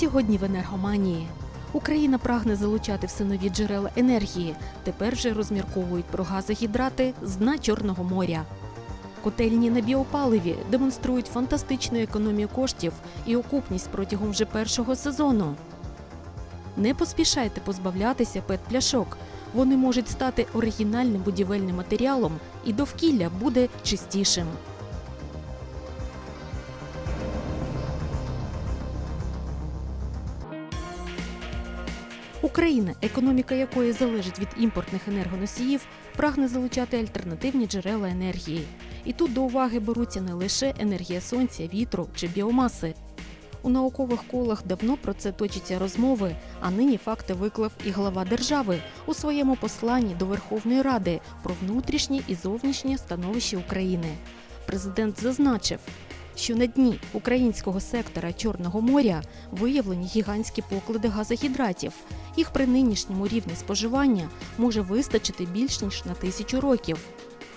Сьогодні в енергоманії. Україна прагне залучати все нові джерела енергії. Тепер вже розмірковують про газогідрати з дна Чорного моря. Котельні на біопаливі демонструють фантастичну економію коштів і окупність протягом вже першого сезону. Не поспішайте позбавлятися пет-пляшок. Вони можуть стати оригінальним будівельним матеріалом, і довкілля буде чистішим. Україна, економіка якої залежить від імпортних енергоносіїв, прагне залучати альтернативні джерела енергії. І тут до уваги беруться не лише енергія сонця, вітру чи біомаси. У наукових колах давно про це точаться розмови, а нині факти виклав і глава держави у своєму посланні до Верховної Ради про внутрішнє і зовнішнє становище України. Президент зазначив, що на дні українського сектора Чорного моря виявлені гігантські поклади газогідратів. Їх при нинішньому рівні споживання може вистачити більш ніж на тисячу років.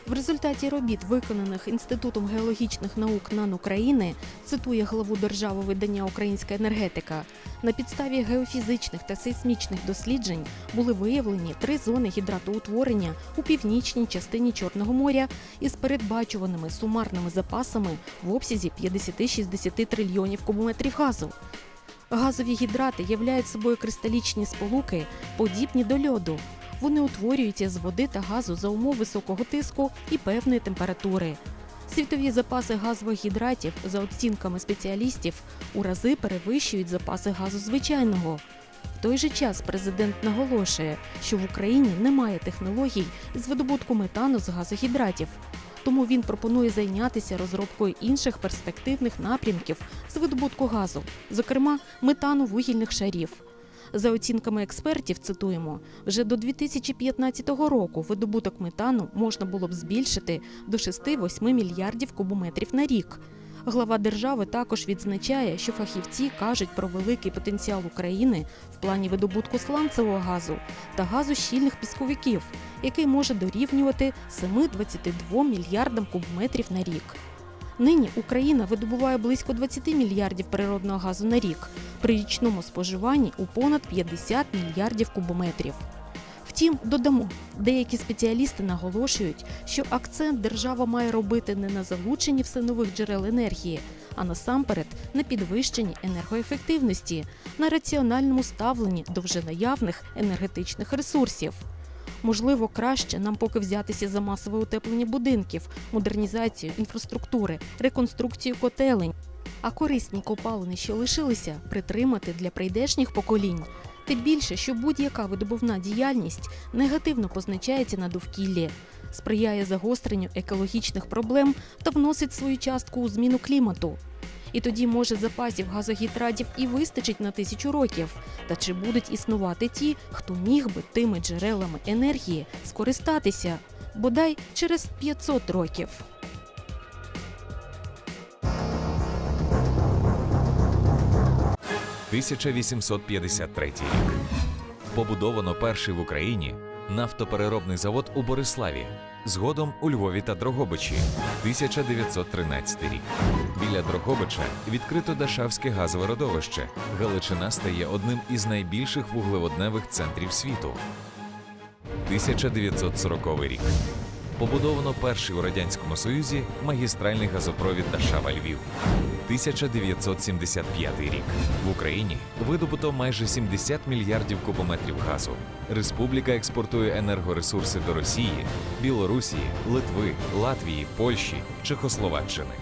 В результаті робіт, виконаних Інститутом геологічних наук НАН України, цитує главу держави видання Українська енергетика. На підставі геофізичних та сейсмічних досліджень були виявлені три зони гідратоутворення у північній частині Чорного моря із передбачуваними сумарними запасами в обсязі 50-60 трильйонів кубометрів газу. Газові гідрати являють собою кристалічні сполуки, подібні до льоду. Вони утворюються з води та газу за умов високого тиску і певної температури. Світові запаси газових гідратів, за оцінками спеціалістів, у рази перевищують запаси газу звичайного. В той же час президент наголошує, що в Україні немає технологій з видобутку метану з газогідратів. Тому він пропонує зайнятися розробкою інших перспективних напрямків з видобутку газу, зокрема метану вугільних шарів. За оцінками експертів, цитуємо, вже до 2015 року видобуток метану можна було б збільшити до 6-8 мільярдів кубометрів на рік. Глава держави також відзначає, що фахівці кажуть про великий потенціал України в плані видобутку сланцевого газу та газу щільних пісковиків, який може дорівнювати 7-22 мільярдам кубометрів на рік. Нині Україна видобуває близько 20 мільярдів природного газу на рік при річному споживанні у понад 50 мільярдів кубометрів. Втім, додамо, деякі спеціалісти наголошують, що акцент держава має робити не на залученні все нових джерел енергії, а насамперед на підвищенні енергоефективності, на раціональному ставленні до вже наявних енергетичних ресурсів. Можливо, краще нам поки взятися за масове утеплення будинків, модернізацію інфраструктури, реконструкцію котелень, а корисні копалини, що лишилися, притримати для прийдешніх поколінь. Тим більше, що будь-яка видобувна діяльність негативно позначається на довкіллі, сприяє загостренню екологічних проблем та вносить свою частку у зміну клімату. І тоді, може, запасів газогідратів і вистачить на тисячу років. Та чи будуть існувати ті, хто міг би тими джерелами енергії скористатися, бодай через 500 років. – 1853 рік. Побудовано перший в Україні нафтопереробний завод у Бориславі, згодом у Львові та Дрогобичі, 1913 рік. Біля Дрогобича відкрито Дашавське газове родовище. Галичина стає одним із найбільших вуглеводневих центрів світу. 1940 рік. Побудовано перший у радянському союзі магістральний газопровід Дашава Львів. 1975 рік в Україні видобуто майже 70 мільярдів кубометрів газу. Республіка експортує енергоресурси до Росії, Білорусі, Литви, Латвії, Польщі, Чехословаччини.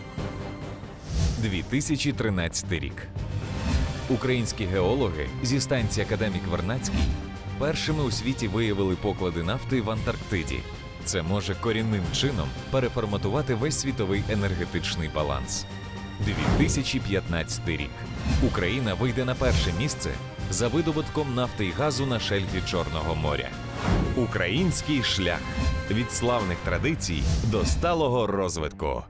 2013 рік. Українські геологи зі станції Академік Вернацький першими у світі виявили поклади нафти в Антарктиді. Це може корінним чином переформатувати весь світовий енергетичний баланс. 2015 рік. Україна вийде на перше місце за видобутком нафти і газу на шельфі Чорного моря. Український шлях від славних традицій до сталого розвитку.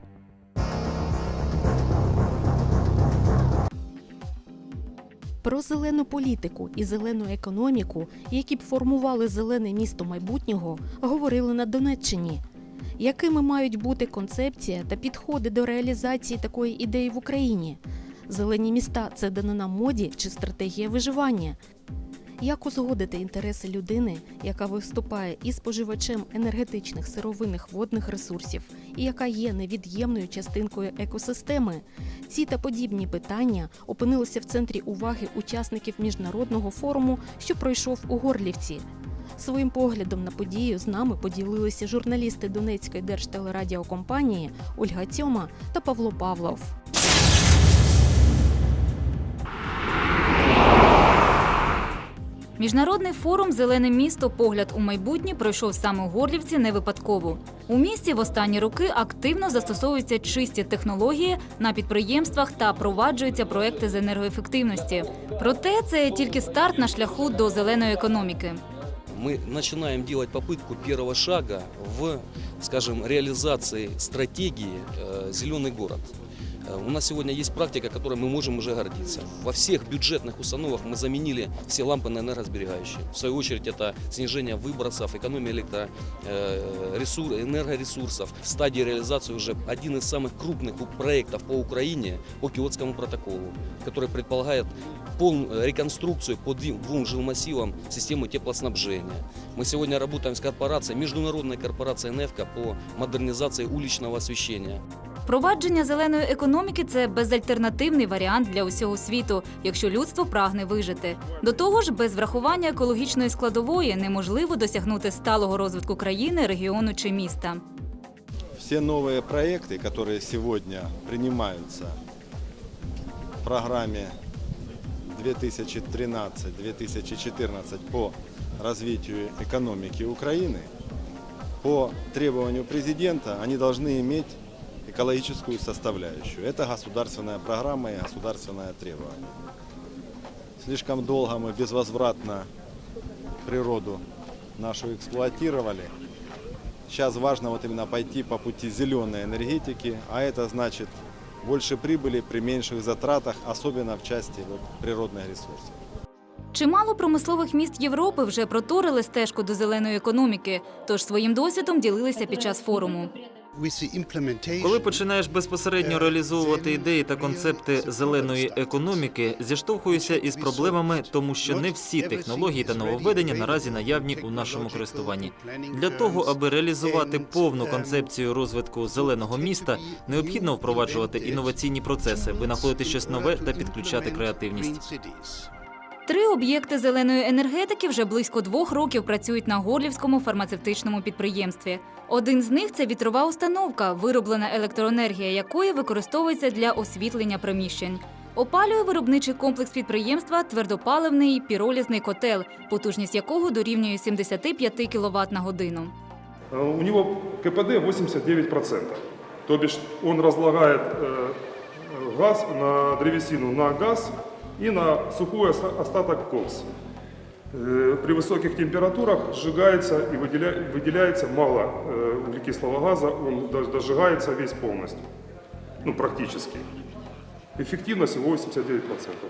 Про зелену політику і зелену економіку, які б формували зелене місто майбутнього, говорили на Донеччині. Якими мають бути концепція та підходи до реалізації такої ідеї в Україні? Зелені міста це данина моді чи стратегія виживання? Як узгодити інтереси людини, яка виступає і споживачем енергетичних сировинних водних ресурсів, і яка є невід'ємною частинкою екосистеми? Ці та подібні питання опинилися в центрі уваги учасників міжнародного форуму, що пройшов у Горлівці. Своїм поглядом на подію з нами поділилися журналісти Донецької держтелерадіокомпанії Ольга Тьома та Павло Павлов. Міжнародний форум Зелене місто Погляд у майбутнє пройшов саме у Горлівці не випадково. У місті в останні роки активно застосовуються чисті технології на підприємствах та впроваджуються проекти з енергоефективності. Проте це тільки старт на шляху до зеленої економіки. мы начинаем делать попытку первого шага в, скажем, реализации стратегии э, «Зеленый город». Э, У нас сегодня есть практика, которой мы можем уже гордиться. Во всех бюджетных установах мы заменили все лампы на энергосберегающие. В свою очередь это снижение выбросов, экономия электро, э, ресур- энергоресурсов. В стадии реализации уже один из самых крупных у- проектов по Украине по Киотскому протоколу, который предполагает полную реконструкцию по дви- двум жилмассивам системы теплоснабжения. Мы сегодня работаем с корпорацией, международной корпорацией «Нефка» по модернизации уличного освещения. Впровадження зеленої економіки це безальтернативний варіант для усього світу, якщо людство прагне вижити. До того ж, без врахування екологічної складової неможливо досягнути сталого розвитку країни, регіону чи міста. Все новые проекты, которые сегодня принимаются в программе 2013-2014 по развитию экономики Украины, по требованию президента, они должны иметь экологическую составляющую. Это государственная программа и государственное требование. Слишком долго мы безвозвратно природу нашу эксплуатировали. Сейчас важно вот именно пойти по пути зеленой энергетики, а это значит больше прибыли при меньших затратах, особенно в части вот, природных ресурсов. Чимало промислових міст Європи вже проторили стежку до зеленої економіки, тож своїм досвідом ділилися під час форуму. Коли починаєш безпосередньо реалізовувати ідеї та концепти зеленої економіки, зіштовхуєшся із проблемами, тому що не всі технології та нововведення наразі наявні у нашому користуванні. Для того, аби реалізувати повну концепцію розвитку зеленого міста, необхідно впроваджувати інноваційні процеси, винаходити щось нове та підключати креативність. Три об'єкти зеленої енергетики вже близько двох років працюють на горлівському фармацевтичному підприємстві. Один з них це вітрова установка, вироблена електроенергія якої використовується для освітлення приміщень. Опалює виробничий комплекс підприємства твердопаливний піролізний котел, потужність якого дорівнює 75 кВт на годину. Э, У него КПД 89%. То бишь он разлагает э, э, газ на древесину на газ и на сухой оста- остаток КОКС. Э, При высоких температурах сжигается и выделя- выделяется мало э, углекислого газа, он дож- дожигается весь полностью, ну практически. Эффективность его 89%.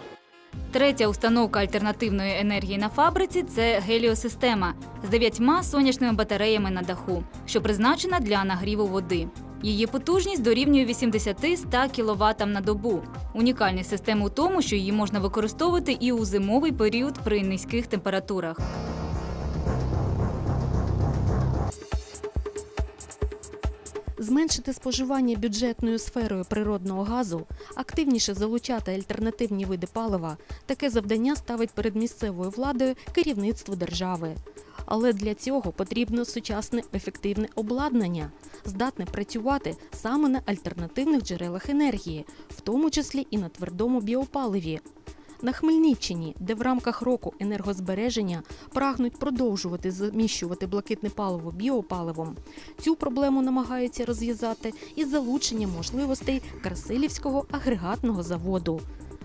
Третя установка альтернативної енергії на фабриці це геліосистема з дев'ятьма сонячними батареями на даху, що призначена для нагріву води. Її потужність дорівнює 80-100 кВт на добу. Унікальність системи у тому, що її можна використовувати і у зимовий період при низьких температурах. Зменшити споживання бюджетною сферою природного газу, активніше залучати альтернативні види палива таке завдання ставить перед місцевою владою керівництво держави. Але для цього потрібно сучасне ефективне обладнання, здатне працювати саме на альтернативних джерелах енергії, в тому числі і на твердому біопаливі. На Хмельниччині, де в рамках року енергозбереження прагнуть продовжувати заміщувати блакитне паливо біопаливом, цю проблему намагаються розв'язати із залученням можливостей Красилівського агрегатного заводу.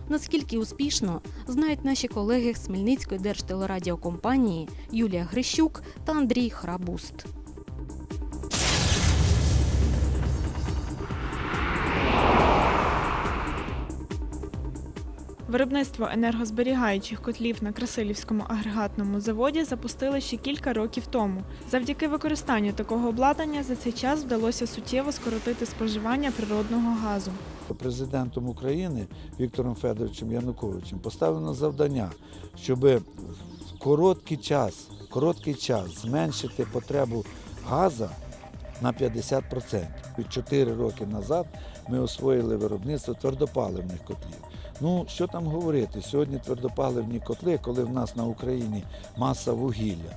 Наскільки успішно знають наші колеги з Хмельницької держтелерадіокомпанії Юлія Грищук та Андрій Храбуст. Виробництво енергозберігаючих котлів на Красилівському агрегатному заводі запустили ще кілька років тому. Завдяки використанню такого обладнання за цей час вдалося суттєво скоротити споживання природного газу. Президентом України Віктором Федоровичем Януковичем поставлено завдання, щоб в короткий час, короткий час зменшити потребу газу на 50%. І Чотири роки назад ми освоїли виробництво твердопаливних котлів. Ну, що там говорити? Сьогодні твердопаливні котли, коли в нас на Україні маса вугілля,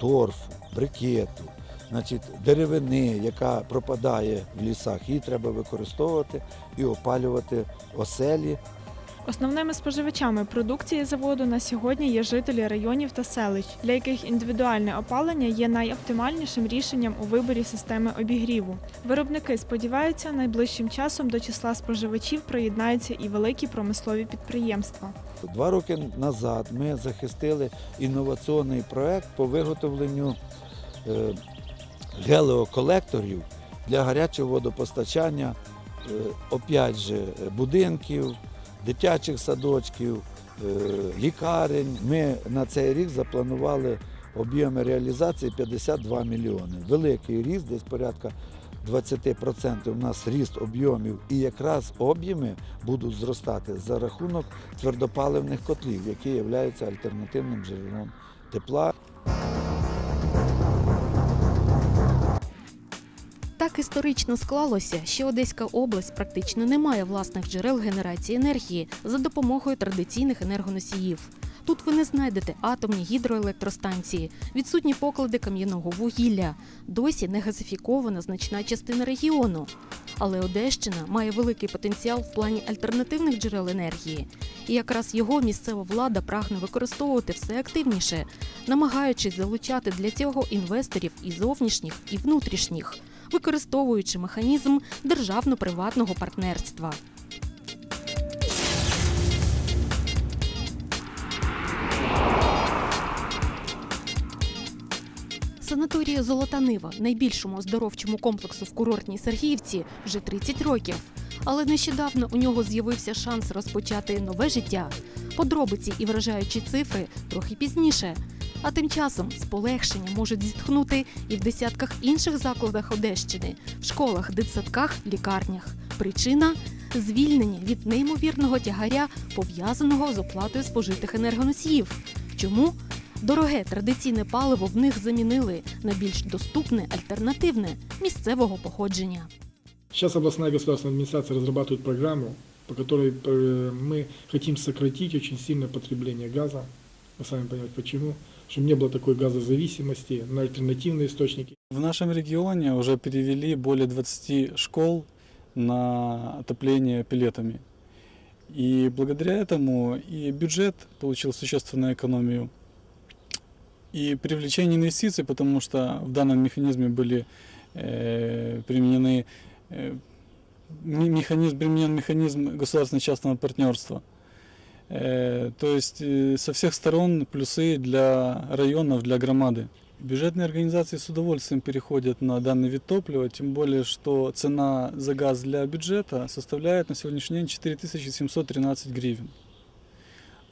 торфу, брикету, значить, деревини, яка пропадає в лісах, її треба використовувати і опалювати оселі, Основними споживачами продукції заводу на сьогодні є жителі районів та селищ, для яких індивідуальне опалення є найоптимальнішим рішенням у виборі системи обігріву. Виробники сподіваються, найближчим часом до числа споживачів приєднаються і великі промислові підприємства. Два роки назад ми захистили інноваційний проект по виготовленню е, гелеоколекторів для гарячого водопостачання, е, опять же, будинків, дитячих садочків, е, лікарень. Ми на цей рік запланували об'єми реалізації 52 мільйони. Великий ріст, десь порядка 20% у нас ріст об'ємів, і якраз об'єми будуть зростати за рахунок твердопаливних котлів, які являються альтернативним джерелом тепла. Історично склалося, що Одеська область практично не має власних джерел генерації енергії за допомогою традиційних енергоносіїв. Тут ви не знайдете атомні гідроелектростанції, відсутні поклади кам'яного вугілля, досі не газифікована значна частина регіону. Але Одещина має великий потенціал в плані альтернативних джерел енергії, і якраз його місцева влада прагне використовувати все активніше, намагаючись залучати для цього інвесторів і зовнішніх, і внутрішніх, використовуючи механізм державно-приватного партнерства. Санаторія Золота Нива, найбільшому оздоровчому комплексу в курортній Сергіївці, вже 30 років. Але нещодавно у нього з'явився шанс розпочати нове життя. Подробиці і вражаючі цифри трохи пізніше. А тим часом з полегшенням можуть зітхнути і в десятках інших закладах Одещини, в школах, дитсадках, лікарнях. Причина звільнення від неймовірного тягаря, пов'язаного з оплатою спожитих енергоносіїв. Чому? Дороге традиційне паливо в них замінили на більш доступне альтернативне місцевого походження. Сейчас областная государственная администрация разрабатывает программу, по которой э, мы хотим сократить очень сильно потребление газа. Вы сами понимаете почему. Чтобы не было такой газозависимости на альтернативные источники. В нашем регионе уже перевели более 20 школ на отопление пеллетами. И благодаря этому и бюджет получил существенную экономию, и привлечение инвестиций, потому что в данном механизме были э, применены э, ме- механизм, применен механизм государственно-частного партнерства. Э, то есть э, со всех сторон плюсы для районов, для громады. Бюджетные организации с удовольствием переходят на данный вид топлива, тем более, что цена за газ для бюджета составляет на сегодняшний день 4713 гривен.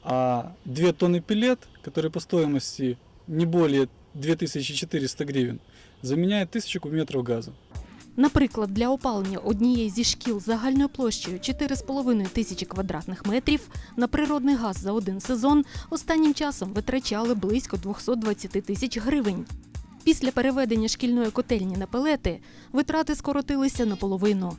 А 2 тонны пилет, которые по стоимости не более 2400 гривен, заменяет 1000 кубометров газа. Наприклад, для опалення однієї зі шкіл загальною площею 4,5 тисячі квадратних метрів на природний газ за один сезон останнім часом витрачали близько 220 тисяч гривень. Після переведення шкільної котельні на пелети витрати скоротилися наполовину.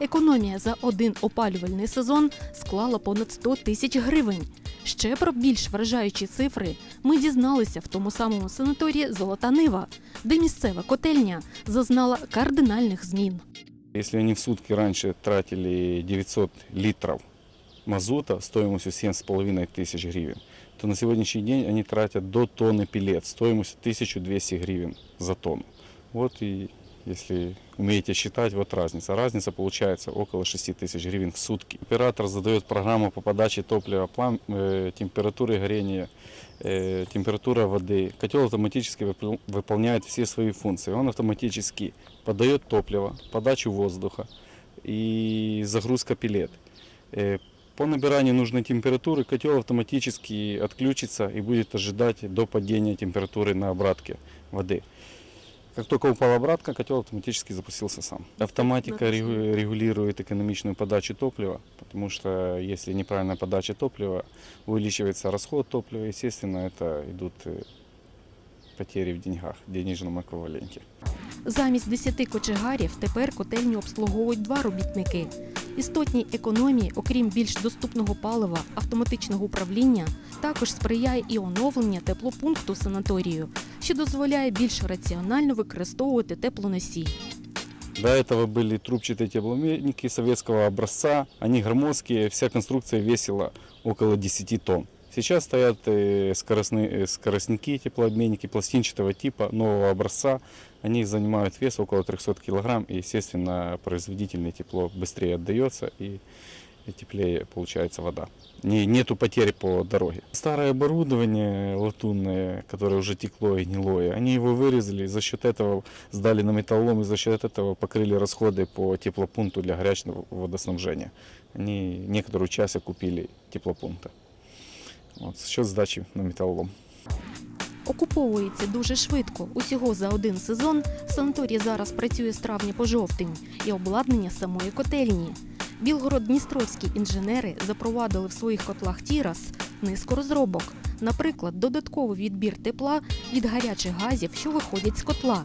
Економія за один опалювальний сезон склала понад 100 тисяч гривень. Ще про більш вражаючі цифри ми дізналися в тому самому санаторії Золота Нива, де місцева котельня зазнала кардинальних змін. Если они в сутки раньше тратили 900 литров мазута стоимостью 7,5 тысяч гривен, то на сегодняшний день они тратят до тонны пилет стоимостью 1200 гривен за тонну. Вот и если умеете считать, вот разница. Разница получается около 6 тысяч гривен в сутки. Оператор задает программу по подаче топлива, план, э, температуры горения, э, температура воды. Котел автоматически выпол- выполняет все свои функции. Он автоматически подает топливо, подачу воздуха и загрузка пилет. Э, По набиранию нужной температуры котел автоматически отключится и будет ожидать до падения температуры на обратке воды. Как только упала обратка, котел автоматически запустился сам. Автоматика регу- регулирует экономичную подачу топлива, потому что если неправильная подача топлива, увеличивается расход топлива, естественно, это идут э, потери в деньгах, в денежном эквиваленте. Замість 10 кочегарів тепер котельню обслуговують два робітники. Істотній економії, окрім більш доступного палива, автоматичного управління, також сприяє і оновлення теплопункту санаторію, що дозволяє більш раціонально використовувати теплоносій. До этого были трубчатые теплообменники советского образца, они громоздкие, вся конструкция весила около 10 тонн. Сейчас стоят э, скоростные, э, скоростники, теплообменники пластинчатого типа нового образца. Они занимают вес около 300 килограмм, и, естественно, производительное тепло быстрее отдается и, и теплее получается вода. Не, нету потерь по дороге. Старое оборудование латунное, которое уже текло и гнилое, они его вырезали, за счет этого сдали на металлолом, и за счет этого покрыли расходы по теплопункту для горячего водоснабжения. Они некоторую часть купили теплопункта. За счет сдачи на металлолом. Окуповується дуже швидко. Усього за один сезон санаторій зараз працює з травня по жовтень і обладнання самої котельні. Білгород-Дністровські інженери запровадили в своїх котлах Тірас низку розробок. Наприклад, додатковий відбір тепла від гарячих газів, що виходять з котла.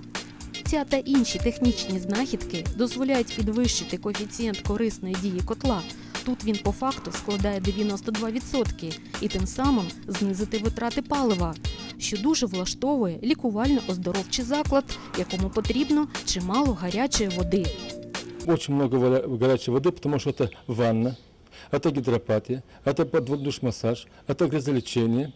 Ця та інші технічні знахідки дозволяють підвищити коефіцієнт корисної дії котла. Тут він по факту складає 92% і тим самим знизити витрати палива, що дуже влаштовує лікувально-оздоровчий заклад, якому потрібно чимало гарячої води. Очень много вода- горячей воды, потому что это ванна, это гидропатия, это подводный душ-массаж, это грязолечение.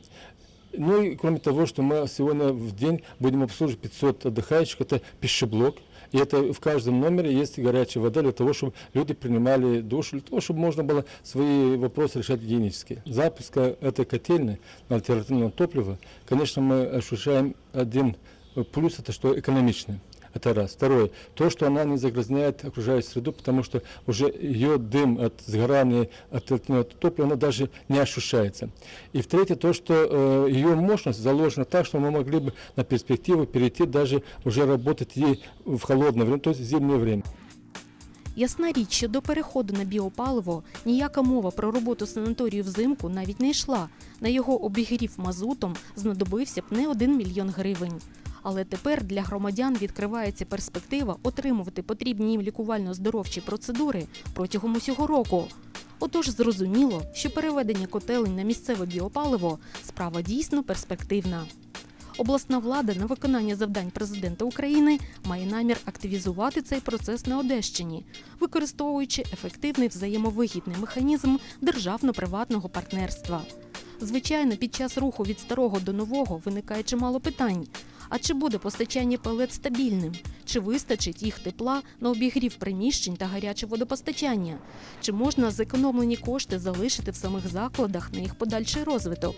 Ну и кроме того, что мы сегодня в день будем обслуживать 500 отдыхающих, это пищеблок. И это в каждом номере есть горячая вода для того, чтобы люди принимали душ, для того, чтобы можно было свои вопросы решать гигиенические. Запуска этой котельной на альтернативного топлива, конечно, мы ощущаем один плюс, это что экономичный. Это раз. Второе. То, что она не загрязняет окружающую среду, потому что уже ее дым от сгорания от альтернативного топлива, она даже не ощущается. И в-третье, то, что э, ее мощность заложена так, что мы могли бы на перспективу перейти даже уже работать ей в холодное время, то есть в зимнее время. Ясна річ, що до переходу на біопаливо ніяка мова про роботу санаторію взимку навіть не йшла. На його обігрів мазутом знадобився б не один мільйон гривень. Але тепер для громадян відкривається перспектива отримувати потрібні їм лікувально-здоровчі процедури протягом усього року. Отож, зрозуміло, що переведення котелень на місцеве біопаливо справа дійсно перспективна. Обласна влада на виконання завдань президента України має намір активізувати цей процес на Одещині, використовуючи ефективний взаємовигідний механізм державно-приватного партнерства. Звичайно, під час руху від старого до нового виникає чимало питань. А чи буде постачання пелет стабільним? Чи вистачить їх тепла на обігрів приміщень та гаряче водопостачання? Чи можна зекономлені кошти залишити в самих закладах на їх подальший розвиток?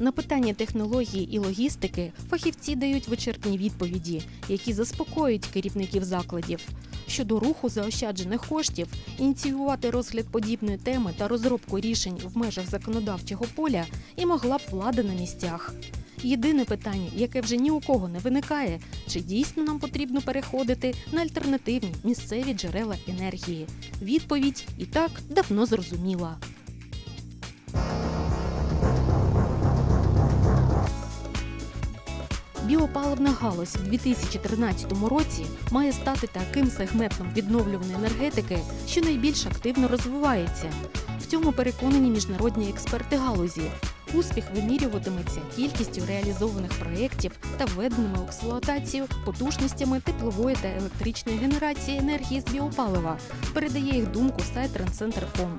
На питання технології і логістики фахівці дають вичерпні відповіді, які заспокоюють керівників закладів. Щодо руху заощаджених коштів, ініціювати розгляд подібної теми та розробку рішень в межах законодавчого поля і могла б влада на місцях. Єдине питання, яке вже ні у кого не виникає, чи дійсно нам потрібно переходити на альтернативні місцеві джерела енергії. Відповідь і так давно зрозуміла. Біопаливна галузь в 2013 році має стати таким сегментом відновлюваної енергетики, що найбільш активно розвивається. В цьому переконані міжнародні експерти галузі. Успіх вимірюватиметься кількістю реалізованих проєктів та введеними в експлуатацію потужностями теплової та електричної генерації енергії з біопалива. Передає їх думку сайт Трендцентр.ком.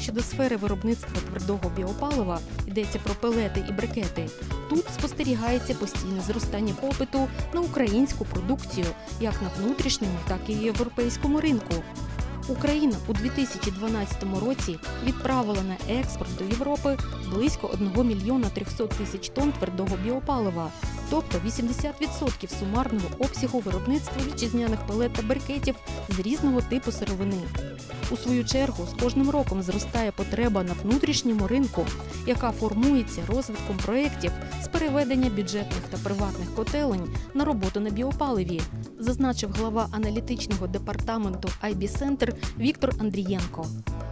Щодо сфери виробництва твердого біопалива йдеться про пелети і брикети. Тут спостерігається постійне зростання попиту на українську продукцію як на внутрішньому, так і європейському ринку. Україна у 2012 році відправила на експорт до Європи близько 1 мільйона 300 тисяч тонн твердого біопалива. Тобто 80% сумарного обсягу виробництва вітчизняних пелет та брикетів з різного типу сировини. У свою чергу з кожним роком зростає потреба на внутрішньому ринку, яка формується розвитком проєктів з переведення бюджетних та приватних котелень на роботу на біопаливі, зазначив глава аналітичного департаменту IB Center Віктор Андрієнко.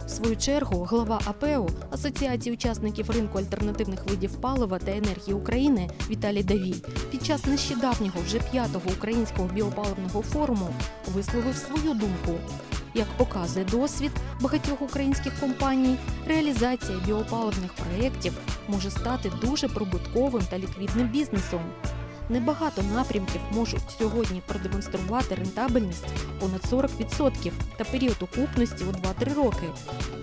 В свою чергу глава АПЕУ Асоціації учасників ринку альтернативних видів палива та енергії України Віталій Давій під час нещодавнього вже п'ятого українського біопаливного форуму висловив свою думку. Як показує досвід багатьох українських компаній, реалізація біопаливних проєктів може стати дуже прибутковим та ліквідним бізнесом. Небагато напрямків можуть сьогодні продемонструвати рентабельність понад 40% та період окупності у 2-3 роки.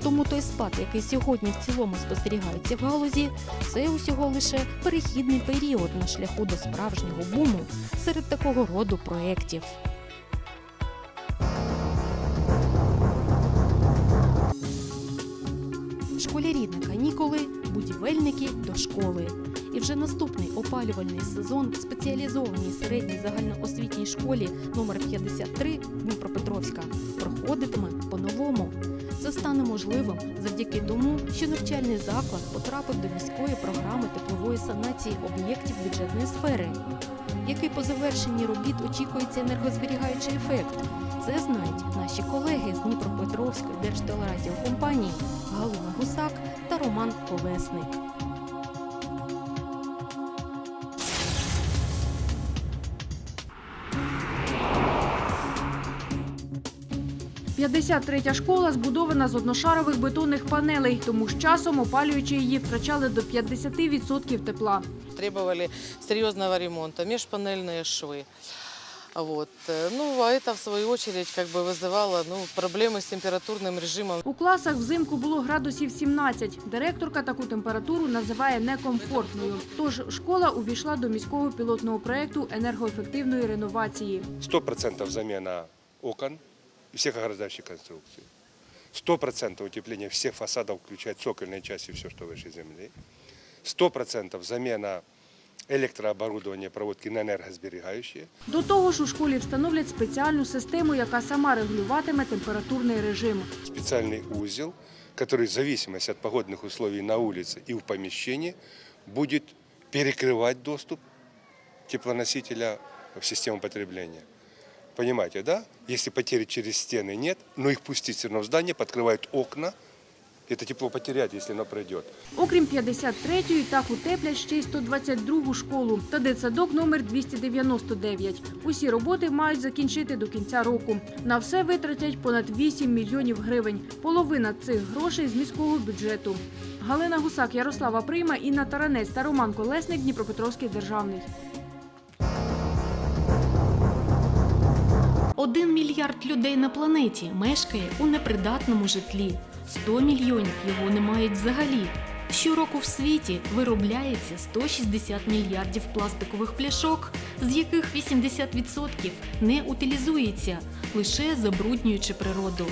Тому той спад, який сьогодні в цілому спостерігається в галузі, це усього лише перехідний період на шляху до справжнього буму серед такого роду проєктів. Школярі на канікули, будівельники до школи. І вже наступний опалювальний сезон в спеціалізованій середній загальноосвітній школі номер 53 Дніпропетровська проходитиме по-новому. Це стане можливим завдяки тому, що навчальний заклад потрапив до міської програми теплової санації об'єктів бюджетної сфери, який по завершенні робіт очікується енергозберігаючий ефект. Це знають наші колеги з Дніпропетровської держтелерадіокомпанії Галина Гусак та Роман Колесник. – 53 школа збудована з одношарових бетонних панелей, тому з часом опалюючи її втрачали до 50% тепла. требовали серьезного ремонта, межпанельные швы. Вот. э, Ну, а это, в свою очередь, как бы вызывало ну, проблемы с температурным режимом. У класах взимку було градусів 17. Директорка таку температуру називає некомфортною. Тож школа увійшла до міського пілотного проєкту енергоефективної реновації. 100% замена окон и всех ограждающих конструкций. 100% утепление всех фасадов, включая цокольные части, все, что выше земли. 100% замена электрооборудования проводки на энергосберегающие. До того ж, у школі встановлять спеціальну систему, яка сама регулюватиме температурний режим. Специальный узел, который в зависимости от погодных условий на улице и в помещении будет перекрывать доступ теплоносителя в систему потребления. Понимаете, да? Если потери через стены нет, но их пустить все равно в здание, подкрывают окна, это тепло потерять, если оно пройдет. Окрім 53-ї, так утеплять ще й 122-гу школу та дитсадок номер 299. Усі роботи мають закінчити до кінця року. На все витратять понад 8 мільйонів гривень. Половина цих грошей з міського бюджету. Галина Гусак, Ярослава Прийма, Інна Таранець та Роман Колесник, Дніпропетровський державний. Один мільярд людей на планеті мешкає у непридатному житлі. 100 мільйонів його не мають взагалі. Щороку в світі виробляється 160 мільярдів пластикових пляшок, з яких 80% не утилізується, лише забруднюючи природу.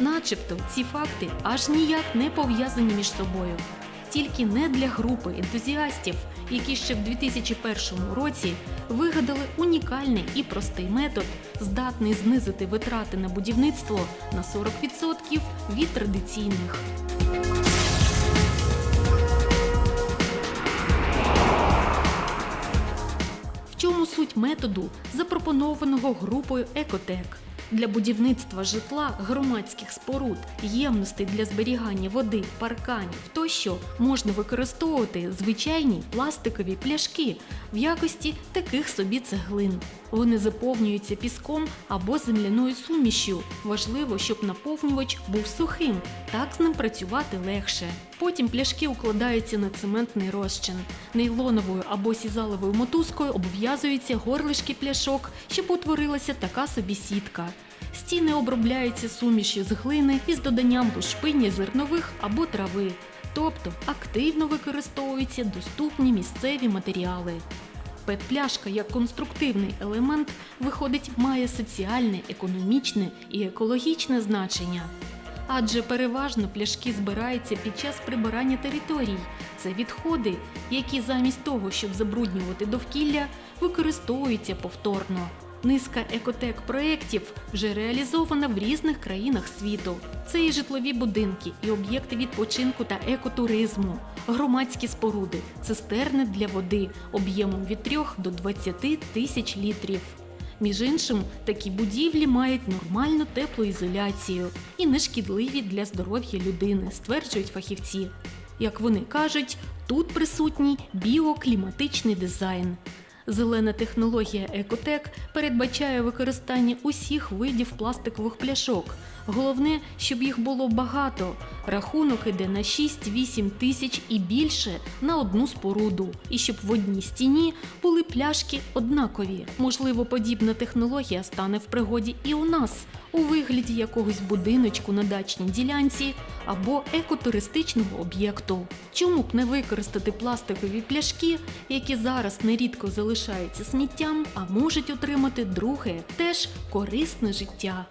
Начебто ці факти аж ніяк не пов'язані між собою. Тільки не для групи ентузіастів, які ще в 2001 році вигадали унікальний і простий метод, здатний знизити витрати на будівництво на 40% від традиційних. В чому суть методу, запропонованого групою Екотек? Для будівництва житла, громадських споруд, ємностей для зберігання води, парканів тощо можна використовувати звичайні пластикові пляшки в якості таких собі цеглин. Вони заповнюються піском або земляною сумішю. Важливо, щоб наповнювач був сухим, так з ним працювати легше. Потім пляшки укладаються на цементний розчин. Нейлоновою або сізаловою мотузкою обв'язуються горлишки пляшок, щоб утворилася така собі сітка. Стіни обробляються сумішю з глини із доданням лушпиння зернових або трави, тобто активно використовуються доступні місцеві матеріали. Пет-пляшка як конструктивний елемент виходить має соціальне, економічне і екологічне значення. Адже переважно пляшки збираються під час прибирання територій. Це відходи, які замість того, щоб забруднювати довкілля, використовуються повторно. Низка екотек-проєктів вже реалізована в різних країнах світу. Це і житлові будинки, і об'єкти відпочинку та екотуризму, громадські споруди, цистерни для води об'ємом від 3 до 20 тисяч літрів. Між іншим, такі будівлі мають нормальну теплоізоляцію і нешкідливі для здоров'я людини, стверджують фахівці. Як вони кажуть, тут присутній біокліматичний дизайн. Зелена технологія Екотек передбачає використання усіх видів пластикових пляшок. Головне, щоб їх було багато. Рахунок іде на 6-8 тисяч і більше на одну споруду. І щоб в одній стіні були пляшки однакові. Можливо, подібна технологія стане в пригоді і у нас у вигляді якогось будиночку на дачній ділянці або екотуристичного об'єкту. Чому б не використати пластикові пляшки, які зараз нерідко залишаються сміттям, а можуть отримати друге, теж корисне життя.